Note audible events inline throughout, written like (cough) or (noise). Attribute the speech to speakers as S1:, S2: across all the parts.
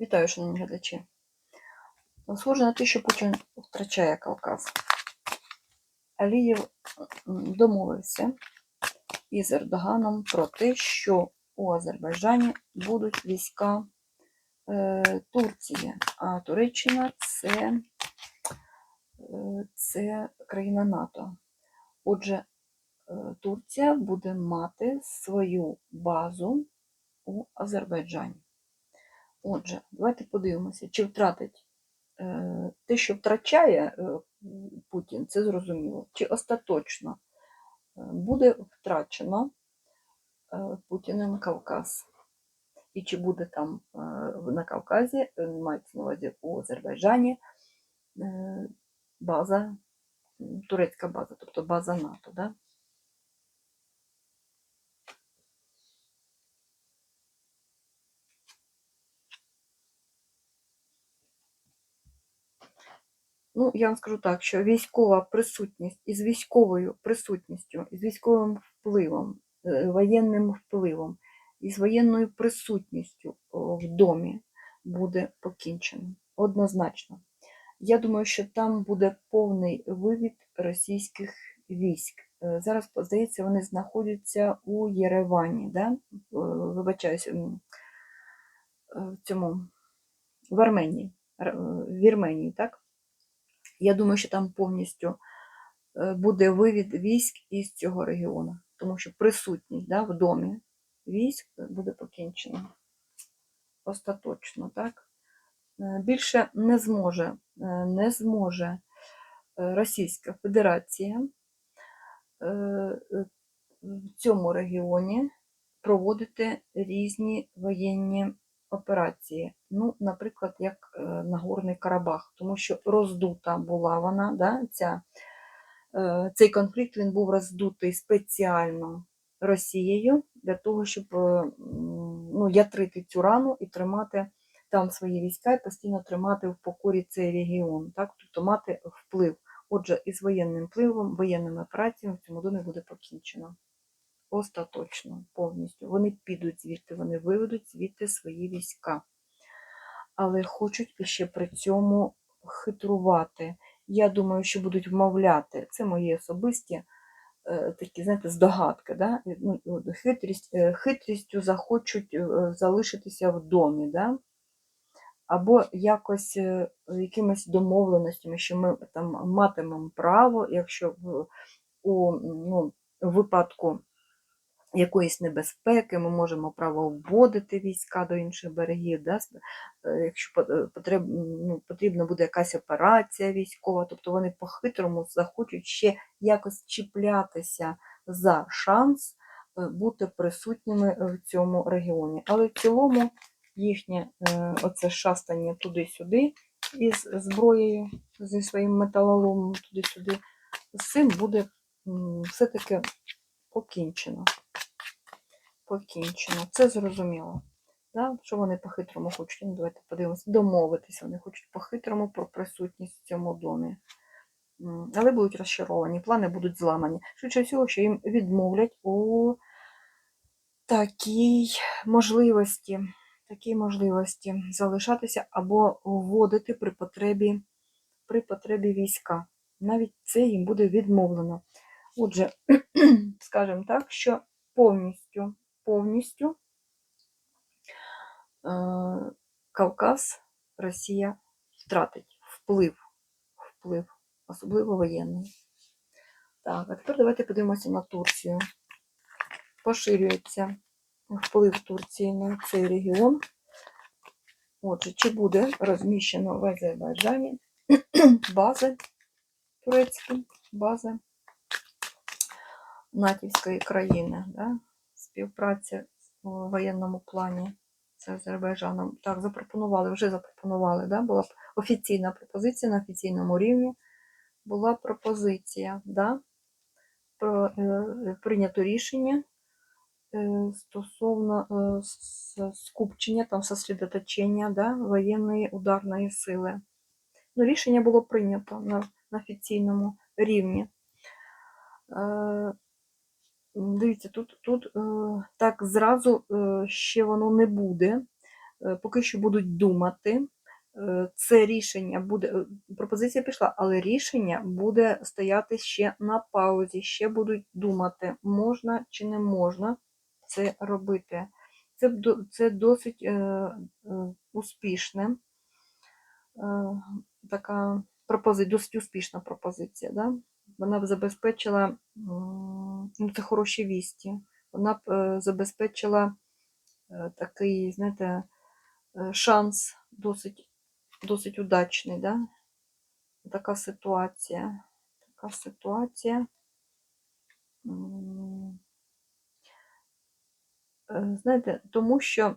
S1: Вітаю, шановні глядачі. Схоже на те, що Путін втрачає Кавказ. Алієв домовився із Ердоганом про те, що у Азербайджані будуть війська е, Турції, а Туреччина це, е, це країна НАТО. Отже, е, Турція буде мати свою базу у Азербайджані. Отже, давайте подивимося, чи втратить е, те, що втрачає е, Путін, це зрозуміло, чи остаточно е, буде втрачено Путіним Кавказ. І чи буде там на Кавказі, мається на увазі у Азербайджані, база, турецька база, тобто база НАТО. Да? Ну, я вам скажу так, що військова присутність із військовою присутністю, із військовим впливом, е, воєнним впливом, із воєнною присутністю в домі буде покінчено. Однозначно. Я думаю, що там буде повний вивід російських військ. Е, Зараз, здається, вони знаходяться у Єревані, да? Е, е, в цьому в Арменії, в Вірменії, так? Я думаю, що там повністю е, буде вивід військ із цього регіону, тому що присутність да, в домі військ буде покінчена остаточно. Так? Е, Більше не зможе, е, не зможе Російська Федерація в цьому регіоні проводити різні воєнні операції. Ну, наприклад, як е, Нагорний Карабах, тому що роздута була вона, да, ця, е, цей конфлікт він був роздутий спеціально Росією для того, щоб е, ну, ятрити цю рану і тримати там свої війська і постійно тримати в покорі цей регіон, так? тобто мати вплив. Отже, із воєнним впливом, воєнними операціями в цьому домі буде покінчено. Остаточно, повністю. Вони підуть звідти, вони виведуть звідти свої війська. Але хочуть іще при цьому хитрувати. Я думаю, що будуть вмовляти. Це мої особисті е, такі, знаєте, здогадки. Да? Ну, хитрість, е, хитрістю захочуть е, залишитися в домі. Да? Або якось якимись домовленостями, що ми там матимемо право, якщо у ну, випадку якоїсь небезпеки, ми можемо право вводити війська до інших берегів, да? е, якщо е, ну, потрібна буде якась операція військова, тобто вони по-хитрому захочуть ще якось чіплятися за шанс е, бути присутніми в цьому регіоні. Але в цілому їхнє оце шастання туди-сюди із зброєю, зі своїм металоломом туди-сюди, з цим буде все-таки покінчено. Покінчено. Це зрозуміло. Да? Що вони по-хитрому хочуть? Ну, давайте подивимося. Домовитися. Вони хочуть по-хитрому про присутність в цьому домі. Але будуть розчаровані, плани будуть зламані. Швидше всього, що їм відмовлять у такій можливості, такій можливості залишатися або вводити при потребі, при потребі війська. Навіть це їм буде відмовлено. Отже, (clears throat) скажімо так, що повністю, повністю е, Кавказ Росія втратить вплив, вплив, особливо воєнний. Так, а тепер давайте подивимося на Турцію. Поширюється вплив Турції на цей регіон. Отже, чи буде розміщено в Азербайджані (clears throat) бази турецькі, бази натівської країни, да? Співпраця в воєнному плані з Азербайджаном. Так, запропонували, вже запропонували, да? була офіційна пропозиція на офіційному рівні. Була пропозиція, да? про е, прийнято рішення е, стосовно е, скупчення, там сосредоточення да? воєнної ударної сили. Ну, рішення було прийнято на, на офіційному рівні. Е, Дивіться, тут, тут е, так зразу е, ще воно не буде. е, поки що будуть думати. Е, Це рішення буде, е, пропозиція пішла, але рішення буде стояти ще на паузі, ще будуть думати, можна чи не можна це робити. Це, це досить е, е, успішне, е, така пропозиція, досить успішна пропозиція. Да? Вона б забезпечила, м, ну це хороші вісті, вона б е, забезпечила е, такий, знаєте, е, шанс досить, досить удачний. Да? Така ситуація. Така ситуація. Знаєте, тому що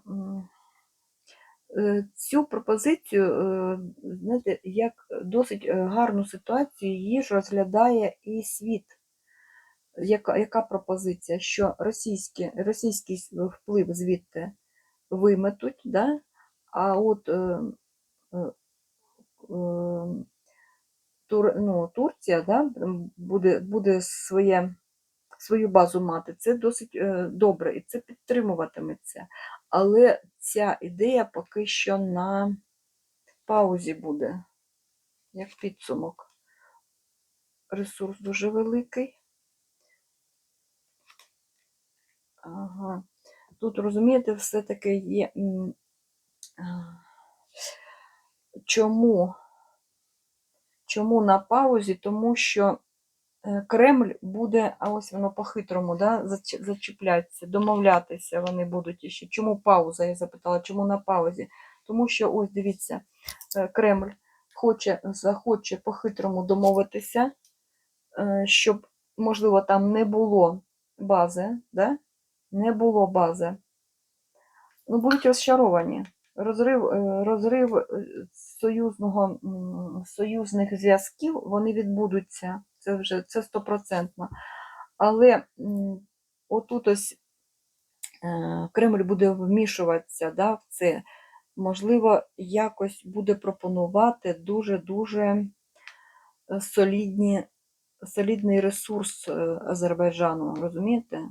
S1: цю пропозицію, знаєте, як досить гарну ситуацію її ж розглядає і світ. Яка, яка пропозиція? Що російські, російський вплив звідти виметуть, да? а от е, е, е, Тур, ну, Турція да, буде, буде своє, свою базу мати. Це досить е, добре і це підтримуватиметься. Але ця ідея поки що на паузі буде, як підсумок. Ресурс дуже великий. Ага. Тут, розумієте, все-таки є. Чому? Чому на паузі? Тому що е, Кремль буде, а ось воно по-хитрому, да, зачіплятися, домовлятися вони будуть іще. Чому пауза? Я запитала, чому на паузі? Тому що, ось дивіться, е, Кремль хоче, захоче по-хитрому домовитися, е, щоб, можливо, там не було бази, да? Не було бази. Ну, будуть розчаровані. Розрив, е, розрив е, союзного, союзних зв'язків вони відбудуться. Це вже це стопроцентно. Але отут ось е, Кремль буде вмішуватися да, в це. Можливо, якось буде пропонувати дуже-дуже солідні, солідний ресурс Азербайджану. Розумієте?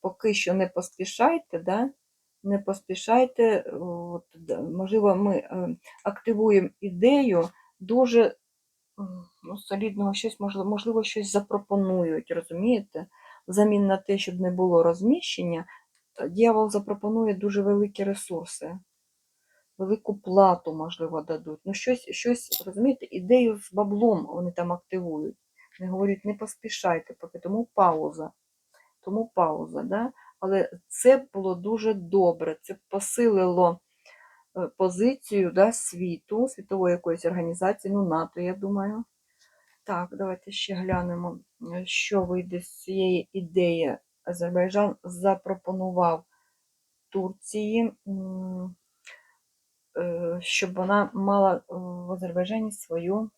S1: Поки що не поспішайте, да? не поспішайте. От, можливо, ми е, активуємо ідею дуже ну, солідного щось, можливо, можливо, щось запропонують, розумієте? Взамін на те, щоб не було розміщення, е, дьявол запропонує дуже великі ресурси. Велику плату, можливо, дадуть. Ну, щось, щось, розумієте, ідею з баблом вони там активують. Не говорять, не поспішайте, поки тому пауза. Тому пауза, да? але це було дуже добре. Це посилило е, позицію да, світу, світової якоїсь організації, ну НАТО, я думаю. Так, давайте ще глянемо, е, що вийде з цієї ідеї. Азербайджан запропонував Турції, е, щоб вона мала в Азербайджані свою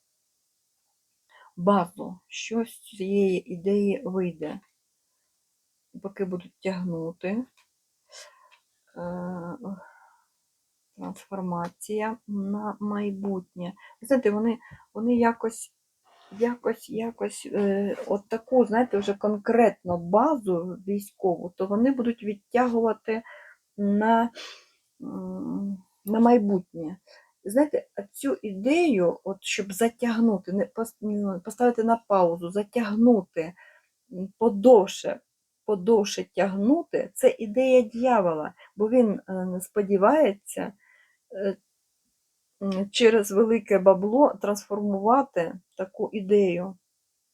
S1: базу. Що з цієї ідеї вийде? Поки будуть тягнути. Е, Трансформація на майбутнє. Знаєте, вони, вони якось, якось, якось, е, от таку, знаєте, вже конкретно базу військову, то вони будуть відтягувати на, на майбутнє. Знаєте, цю ідею, от, щоб затягнути, не поставити на паузу, затягнути подовше, подовше тягнути, це ідея дьявола, бо він е, сподівається е, через велике бабло трансформувати таку ідею,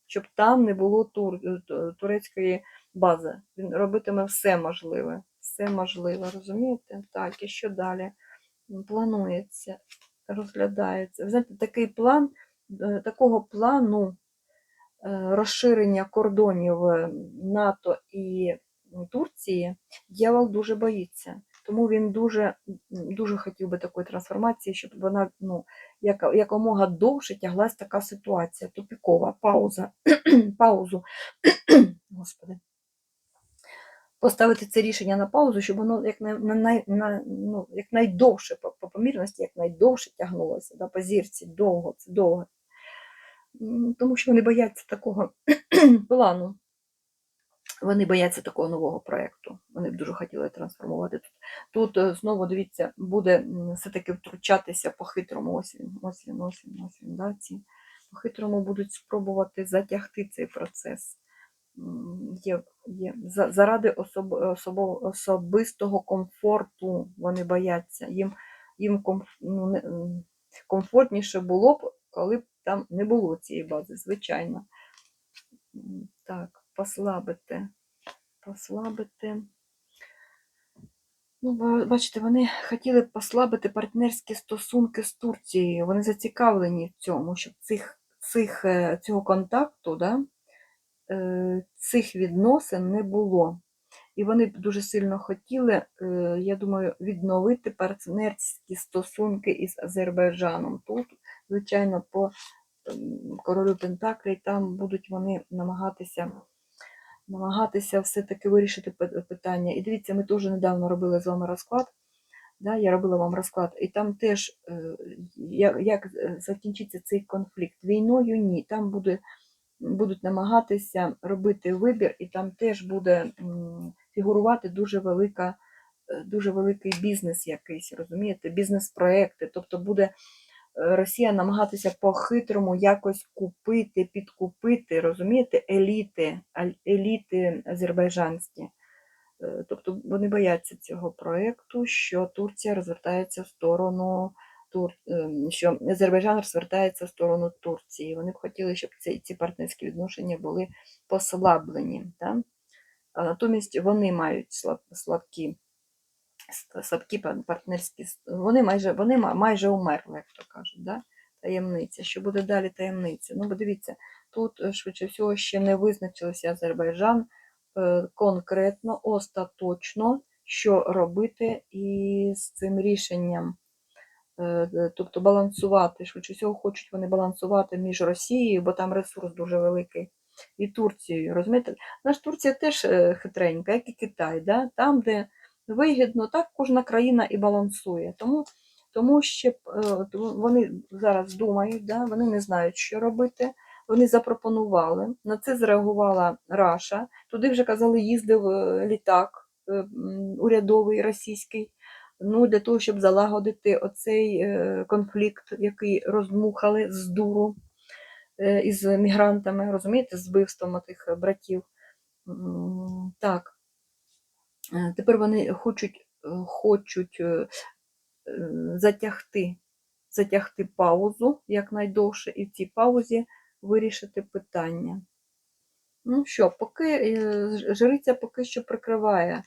S1: щоб там не було тур, е, турецької бази. Він робитиме все можливе. Все можливе, розумієте? Так, і що далі? Планується, розглядається. Знаєте, такий план, такого плану розширення кордонів е, НАТО і Турції дьявол дуже боїться. Тому він дуже, дуже хотів би такої трансформації, щоб вона ну, якомога довше тяглась така ситуація, тупікова, пауза, (clears throat) паузу. (clears throat) Господи. Поставити це рішення на паузу, щоб воно як на, на, на, ну, як найдовше по, по помірності, як найдовше тягнулося, да, по зірці, довго, це довго. Тому що вони бояться такого (clears throat) плану. Вони бояться такого нового проєкту. Вони б дуже хотіли трансформувати. Тут, тут е, знову дивіться, буде все-таки втручатися по-хитрому. Ось він, ось він, ось він, ось він. Да, ці. По-хитрому будуть спробувати затягти цей процес. Є, є. Заради особ, особо, особистого комфорту вони бояться. Їм, їм комф, ну, комфортніше було б, коли б там не було цієї бази, звичайно. Так, послабити. Послабити. Ну, бачите, вони хотіли послабити партнерські стосунки з Турцією. Вони зацікавлені в цьому, щоб цих, цих, е, цього контакту, да, е, цих відносин не було. І вони б дуже сильно хотіли, е, я думаю, відновити партнерські стосунки із Азербайджаном. Тут, звичайно, по ем, королю Пентаклей там будуть вони намагатися намагатися все-таки вирішити питання. І дивіться, ми теж недавно робили з вами розклад. Да, я робила вам розклад, і там теж е, як, е, закінчиться цей конфлікт. Війною ні. Там буде, будуть намагатися робити вибір, і там теж буде фігурувати дуже велика, е, дуже великий бізнес якийсь, розумієте, бізнес-проекти. Тобто буде Росія намагатися по-хитрому якось купити, підкупити, розумієте, еліти, еліти азербайджанські. Е, Тобто вони бояться цього проєкту, що Турція розвертається в сторону Тур... ем, що Азербайджан розвертається в сторону Турції. Вони б хотіли, щоб ці, ці партнерські відношення були послаблені. Да? А натомість вони мають слаб, слабкі, слабкі пар- партнерські, вони майже, вони майже умерли, як то кажуть. Да? Таємниця. Що буде далі таємниця? Ну, бо дивіться, тут е, швидше всього ще не визначився Азербайджан е, конкретно, остаточно, що робити із цим рішенням. Е, Тобто балансувати, швидше всього, хочуть вони балансувати між Росією, бо там ресурс дуже великий, і Турцією. Розумієте? Наш Турція теж хитренька, як і Китай. Да? Там, де вигідно, так кожна країна і балансує. Тому, тому що е, вони зараз думають, да? вони не знають, що робити. Вони запропонували. На це зреагувала Раша. Туди вже казали, їздив е, літак е, урядовий російський. Ну, для того, щоб залагодити оцей конфлікт, який роздмухали з дуру із мігрантами, розумієте, з вбивством тих братів. Так. Е, Тепер вони хочуть, е, хочуть е, затягти, затягти паузу якнайдовше, і в цій паузі вирішити питання. Ну що, поки жриця поки що прикриває.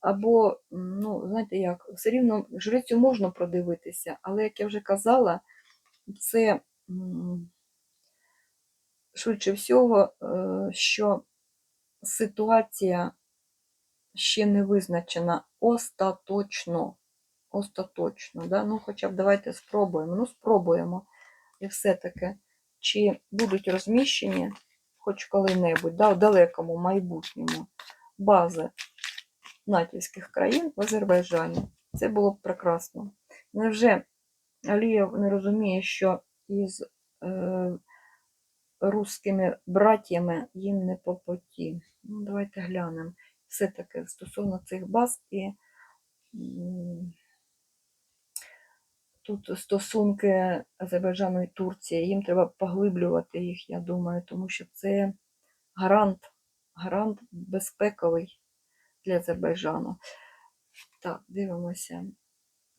S1: Або, ну, знаєте як, все рівно жрицю можна продивитися, але, як я вже казала, це швидше всього, що ситуація ще не визначена остаточно. Остаточно, да? ну хоча б давайте спробуємо. Ну, спробуємо. І все-таки, чи будуть розміщені хоч коли-небудь, да, в далекому майбутньому бази натівських країн в Азербайджані. Це було б прекрасно. Невже Алієв не розуміє, що із е, русскими братями їм не по поті? Ну, давайте глянемо. Все-таки стосовно цих баз і тут стосунки Азербайджану і Турції, їм треба поглиблювати їх, я думаю, тому що це гарант, гарант безпековий для Азербайджану. Так, дивимося.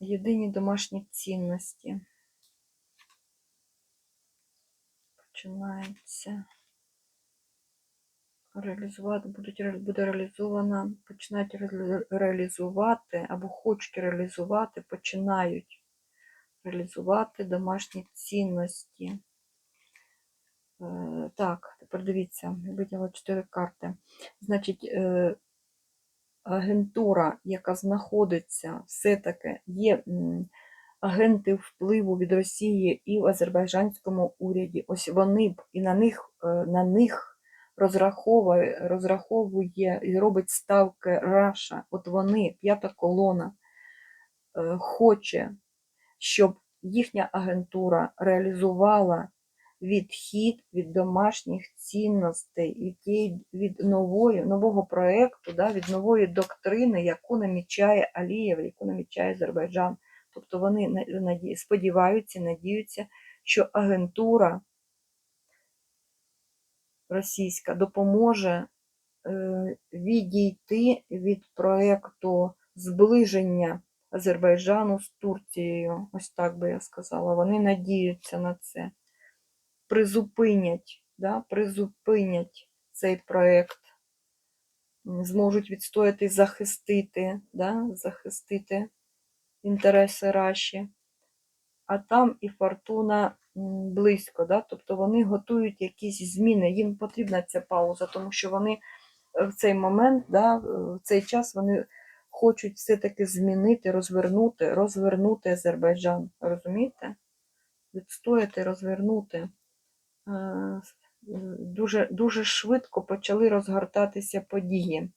S1: Єдині домашні цінності. Починається. Реалізувати, будуть, буде реалізована, починають реалізувати або хочуть реалізувати, починають реалізувати домашні цінності. Е, Так, тепер дивіться, я виділа чотири карти. Значить, е, агентура, яка знаходиться, все-таки є агенти впливу від Росії і в азербайджанському уряді. Ось вони б і на них, е, на них розраховує, розраховує і робить ставки Раша. От вони, п'ята колона, е, хоче, щоб їхня агентура реалізувала відхід від домашніх цінностей, від, нової, нового проєкту, да, від нової доктрини, яку намічає Алієв, яку намічає Азербайджан. Тобто вони сподіваються, надіються, що агентура російська допоможе е, відійти від проєкту зближення Азербайджану з Турцією. Ось так би я сказала. Вони надіються на це. Призупинять, да, призупинять цей проєкт, зможуть відстояти, захистити, да, захистити інтереси Раші. А там і фортуна близько, да? тобто вони готують якісь зміни. Їм потрібна ця пауза, тому що вони е, в цей момент, да, в цей час вони хочуть все-таки змінити, розвернути, розвернути Азербайджан. Розумієте? Відстояти, розвернути. Е, е, Дуже, дуже швидко почали розгортатися події.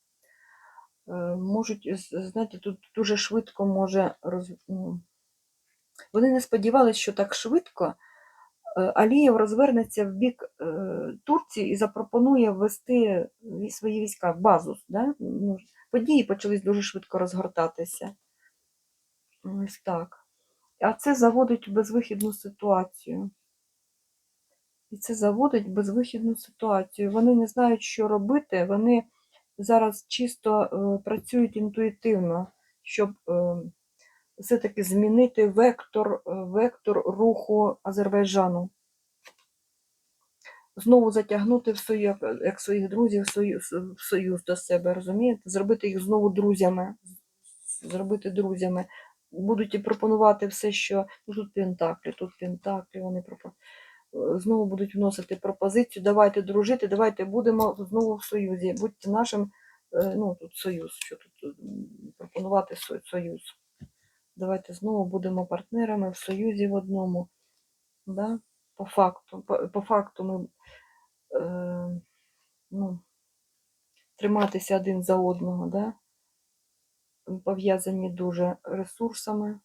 S1: Можуть, знаєте, тут дуже швидко може роз... ну, вони не сподівалися, що так швидко Алієв розвернеться в бік е, Турції і запропонує ввести свої війська в базу. Да? Ну, Події почались дуже швидко розгортатися. Ось так. А це заводить в безвихідну ситуацію. І це заводить в безвихідну ситуацію. Вони не знають, що робити. Вони зараз чисто е, працюють інтуїтивно, щоб е, все-таки змінити вектор, е, вектор руху Азербайджану. Знову затягнути в союз, як своїх друзів в союз, в союз до себе, розумієте? Зробити їх знову друзями. Зробити друзями. Будуть пропонувати все, що тут пентаклі, тут пентаклі, вони пропонують. Знову будуть вносити пропозицію, давайте дружити, давайте будемо знову в союзі. Будьте нашим, е, ну тут союз, що тут пропонувати союз. Давайте знову будемо партнерами в союзі в одному. Да? По факту. По, по факту ми е, ну, триматися один за одного, да? пов'язані дуже ресурсами.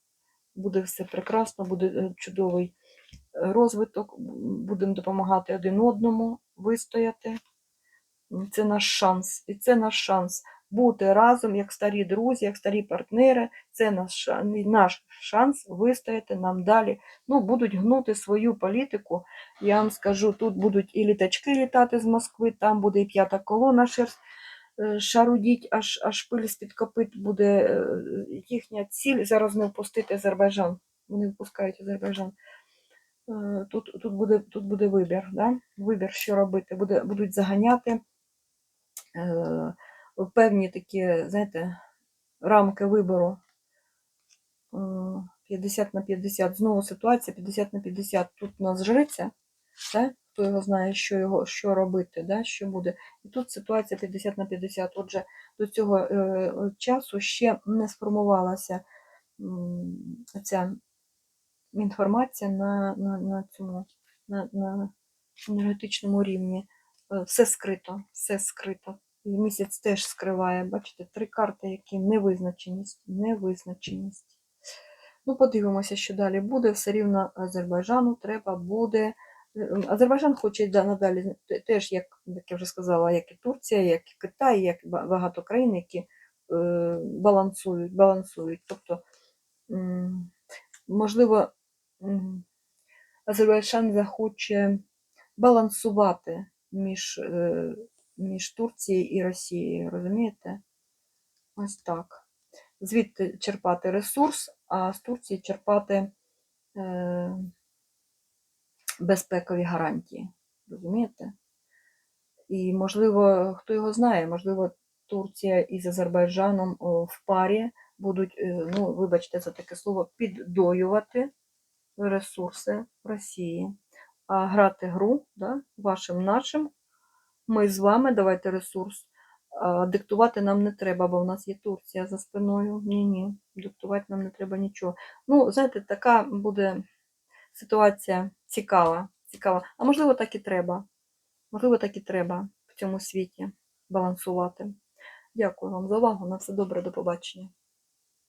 S1: Буде все прекрасно, буде е, чудовий е, розвиток, будемо допомагати один одному вистояти. Це наш шанс. І це наш шанс бути разом, як старі друзі, як старі партнери. Це наш, наш шанс вистояти нам далі. Ну, будуть гнути свою політику. Я вам скажу, тут будуть і літачки літати з Москви, там буде і п'ята колона шерсть е, шарудіть, аж, аж пиль з-під копит буде е, їхня ціль зараз не впустити Азербайджан. Вони впускають Азербайджан. Е, Тут, тут, буде, тут буде вибір, да? вибір, що робити. Буде, будуть заганяти в певні такі, знаєте, рамки вибору. Е, 50 на 50. Знову ситуація 50 на 50. Тут у нас жриця, да? хто його знає, що, його, що робити, да? що буде. І тут ситуація 50 на 50. Отже, до цього е, часу ще не сформувалася ця інформація на, на, на цьому на, на енергетичному рівні. Е, Все скрито, все скрито. І місяць теж скриває. Бачите, три карти, які невизначеність, невизначеність. Ну, подивимося, що далі буде. Все рівно Азербайджану треба буде. Азербайджан хоче надалі теж, як, як я вже сказала, як і Турція, як і Китай, як багато країн, які е, балансують, балансують. Тобто, можливо, Азербайджан захоче балансувати між, е, між Турцією і Росією, розумієте? Ось так. Звідти черпати ресурс, а з Турції черпати е, безпекові гарантії. Розумієте? І, можливо, хто його знає, можливо, Турція із Азербайджаном в парі будуть, е, ну, вибачте за таке слово, піддоювати ресурси Росії. А грати гру да, вашим нашим. Ми з вами, давайте ресурс. Диктувати нам не треба, бо в нас є Турція за спиною. Ні-ні, диктувати нам не треба нічого. Ну, знаєте, така буде ситуація цікава. цікава. А можливо, так і треба. Можливо, так і треба в цьому світі балансувати. Дякую вам за увагу. На все добре, до побачення.